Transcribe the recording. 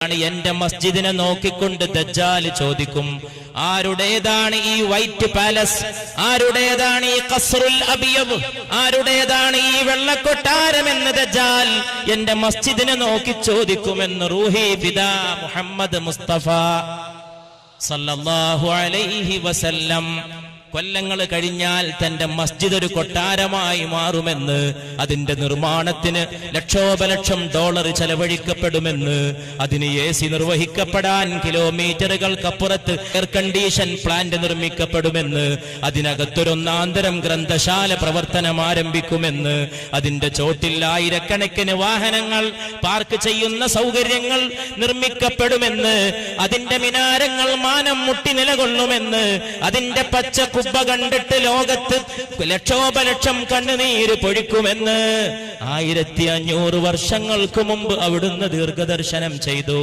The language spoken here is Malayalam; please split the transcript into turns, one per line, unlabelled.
ആണ് എന്റെ മസ്ജിദിനെ നോക്കിക്കൊണ്ട് ദജ്ജാൽ ചോദിക്കും ആരുടേതാണ് ഈ വൈറ്റ് പാലസ് ആരുടേതാണ് ഈ ഖസ്റുൽ അബിയബ് ആരുടേതാണ് ഈ വെള്ളക്കൊട്ടാരം എന്ന് ദജ്ജാൽ എന്റെ മസ്ജിദിനെ നോക്കി ചോദിക്കുമെന്ന് റൂഹി പിതാ മുഹമ്മദ് മുസ്തഫ സല്ലല്ലാഹു അലൈഹി വസല്ലം കൊല്ലങ്ങൾ കഴിഞ്ഞാൽ തന്റെ മസ്ജിദ് ഒരു കൊട്ടാരമായി മാറുമെന്ന് അതിന്റെ നിർമ്മാണത്തിന് ലക്ഷോപലക്ഷം ഡോളർ ചെലവഴിക്കപ്പെടുമെന്ന് അതിന് എ സി നിർവഹിക്കപ്പെടാൻ കിലോമീറ്ററുകൾക്കപ്പുറത്ത് എയർ കണ്ടീഷൻ പ്ലാന്റ് നിർമ്മിക്കപ്പെടുമെന്ന് അതിനകത്തൊരൊന്നാന്തരം ഗ്രന്ഥശാല പ്രവർത്തനം ആരംഭിക്കുമെന്ന് അതിന്റെ ചോട്ടിൽ ആയിരക്കണക്കിന് വാഹനങ്ങൾ പാർക്ക് ചെയ്യുന്ന സൗകര്യങ്ങൾ നിർമ്മിക്കപ്പെടുമെന്ന് അതിന്റെ മിനാരങ്ങൾ മാനം മുട്ടി നിലകൊള്ളുമെന്ന് അതിന്റെ പച്ച കുബ്ബ കണ്ടിട്ട് ലോകത്ത് ലക്ഷോപലക്ഷം കണ്ണുനീര് പൊഴിക്കുമെന്ന് ആയിരത്തി അഞ്ഞൂറ് വർഷങ്ങൾക്ക് മുമ്പ് അവിടുന്ന് ദീർഘദർശനം ചെയ്തു.